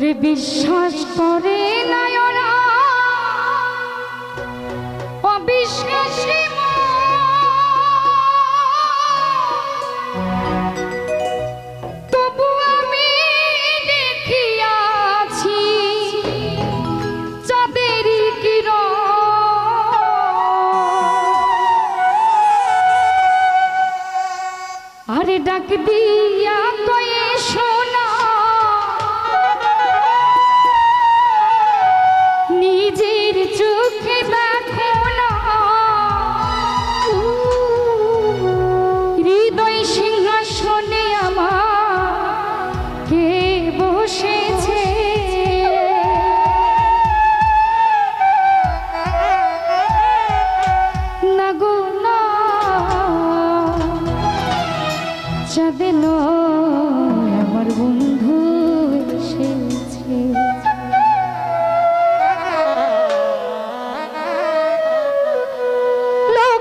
তোরে বিশ্বাস করে নয়ন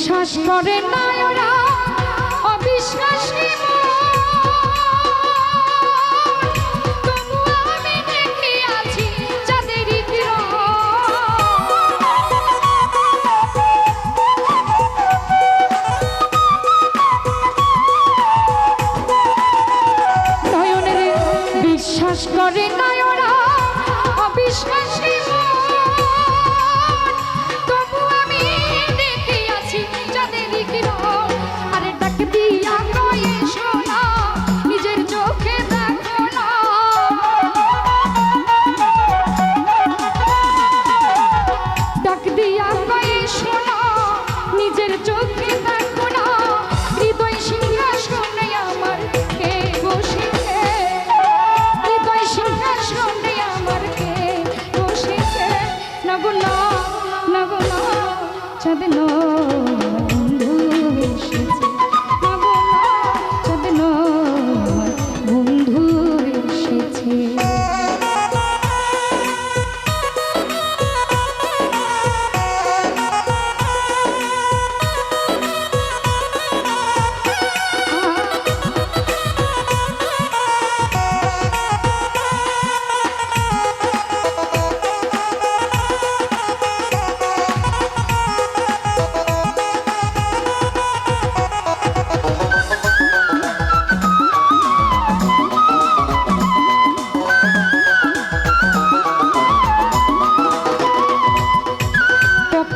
বিশ্বাস করে না নগুন নগুন চাঁদ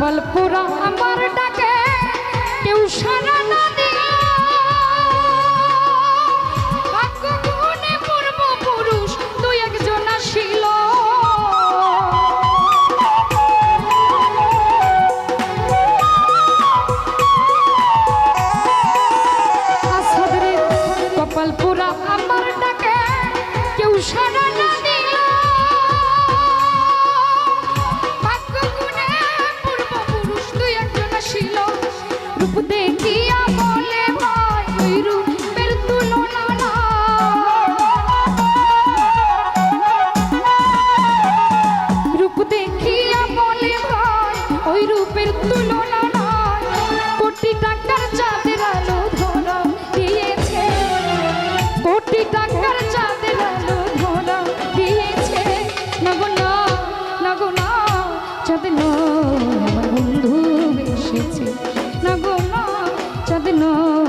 ফলপুরা আমার ডাকে কেউ সারা না Eu de que amor. না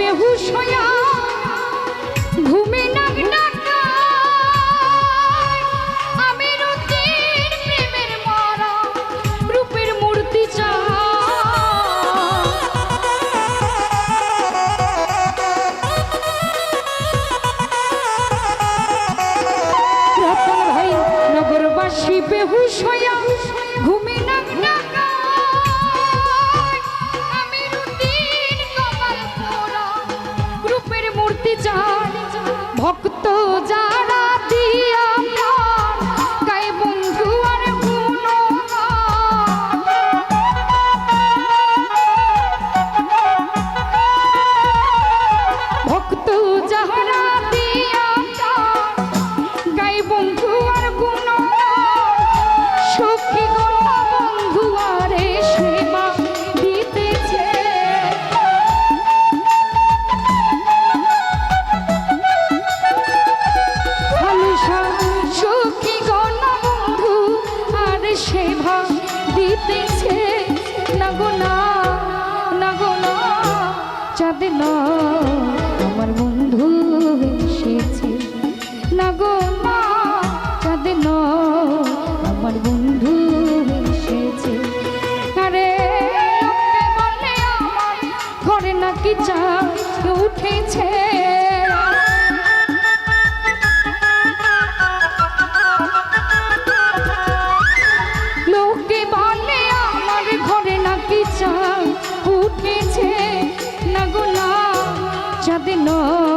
বেহুশ হইয়া চাঁদ আমার বন্ধু এসেছে। না গো না চাঁদ আমার বন্ধু এসেছে। আরে বলে আমার, ঘরে নাকি চাঁদ উঠেছে। সাথে নয়